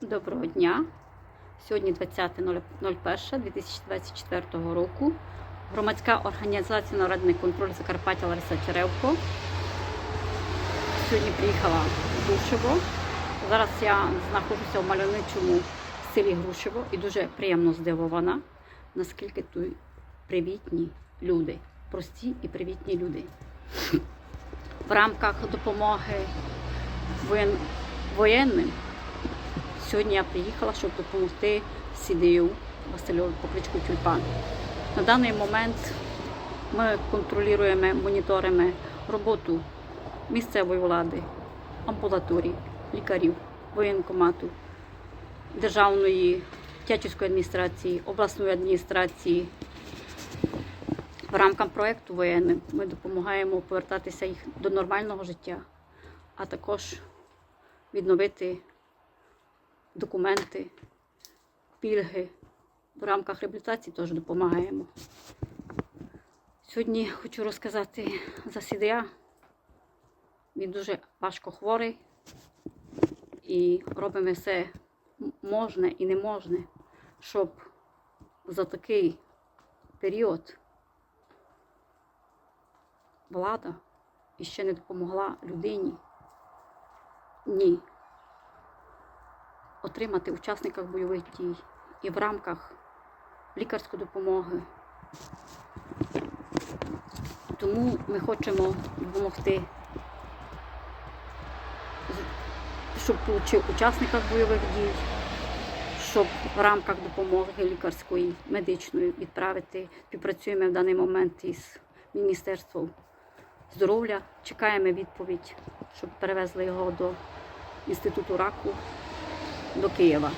Доброго дня. Сьогодні 20.01.2024 року. Громадська організація Народний контроль Закарпаття Лариса Черевко. Сьогодні приїхала в Грушево. Зараз я знаходжуся в мальовничому селі Грушево і дуже приємно здивована, наскільки тут привітні люди, прості і привітні люди. В рамках допомоги воєн- воєнним Сьогодні я приїхала, щоб допомогти CDU Васильові по кличку Тюльпан. На даний момент ми контролюємо, моніторимо роботу місцевої влади, амбулаторій, лікарів, воєнкомату, державної Тячівської адміністрації, обласної адміністрації. В рамках проєкту воєнним ми допомагаємо повертатися їх до нормального життя, а також відновити документи, пільги. В рамках реабілітації теж допомагаємо. Сьогодні хочу розказати за сідея. Він дуже важко хворий і робимо все можне і не можне, щоб за такий період влада іще не допомогла людині. Ні отримати учасниках бойових дій і в рамках лікарської допомоги. Тому ми хочемо допомогти, щоб учасниках бойових дій, щоб в рамках допомоги лікарської, медичної відправити. Співпрацюємо в даний момент із Міністерством здоров'я. Чекаємо відповідь, щоб перевезли його до інституту раку до Києва.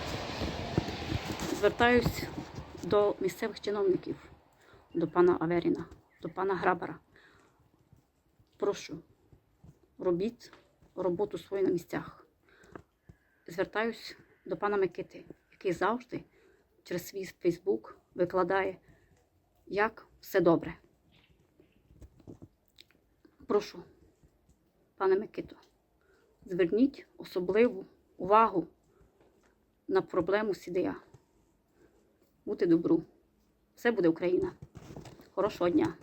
Звертаюсь до місцевих чиновників, до пана Аверіна, до пана Грабара. Прошу, робіть роботу свою на місцях. Звертаюсь до пана Микити, який завжди через свій Фейсбук викладає, як все добре. Прошу, пане Микито, зверніть особливу увагу на проблему сідея. Бути добру. Все буде Україна. Хорошого дня!